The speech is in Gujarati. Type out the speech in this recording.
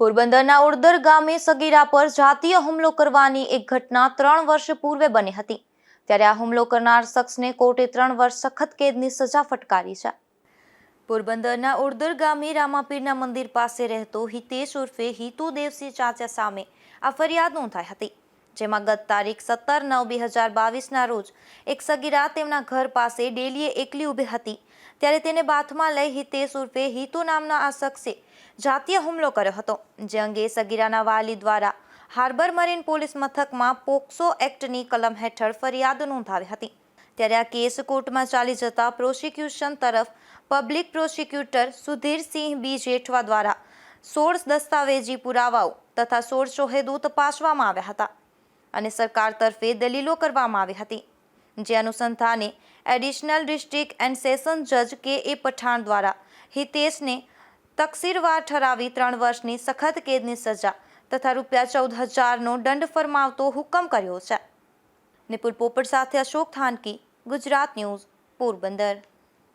પોરબંદરના ઉડદર ગામે સગીરા પર જાતીય હુમલો કરવાની એક ઘટના ત્રણ વર્ષ પૂર્વે બની હતી. ત્યારે આ હુમલો કરનાર શખ્સને કોર્ટે ત્રણ વર્ષ સખત કેદની સજા ફટકારી છે. પોરબંદરના ઉડદર ગામે રામાપીરના મંદિર પાસે રહેતો હિતેશ ઉર્ફે હિતુ દેવસિંહ ચાચા સામે આ ફરિયાદ નોંધાઈ હતી. જેમાં ગત તારીખ સત્તર નવ બે હજાર બાવીસના રોજ એક સગીરા તેમના ઘર પાસે ડેલીએ એકલી ઊભી હતી. ત્યારે તેને બાથમાં લઈ હિતેશ ઉર્ફે હિતુ નામના આ શખ્સે જાતીય હુમલો કર્યો હતો, જે અંગે સગીરાના વાલી દ્વારા હાર્બર મરીન પોલીસ મથકમાં પોક્સો એક્ટની કલમ હેઠળ ફરિયાદ નોંધાવી હતી. ત્યારે આ કેસ કોર્ટમાં ચાલી જતા પ્રોસિક્યુશન તરફ public prosecutor Sudhirsinh B Jethwa દ્વારા સોળ દસ્તાવેજી પુરાવાઓ તથા સોળ શોહેદો તપાસવામાં આવ્યા હતા. અને સરકાર તરફે દલીલો કરવામાં આવી હતી, જે અનુસંધાને એડિશનલ ડિસ્ટ્રિક્ટ એન્ડ સેશન જજ કે. એ. પઠાણ દ્વારા હિતેશને તકસીરવાર ઠરાવી ત્રણ વર્ષની સખત કેદની સજા તથા રૂપિયા ચૌદ હજારનો દંડ ફરમાવતો હુકમ કર્યો છે. નિપુલ પોપટ સાથે અશોક થાનકી, ગુજરાત ન્યૂઝ, પોરબંદર.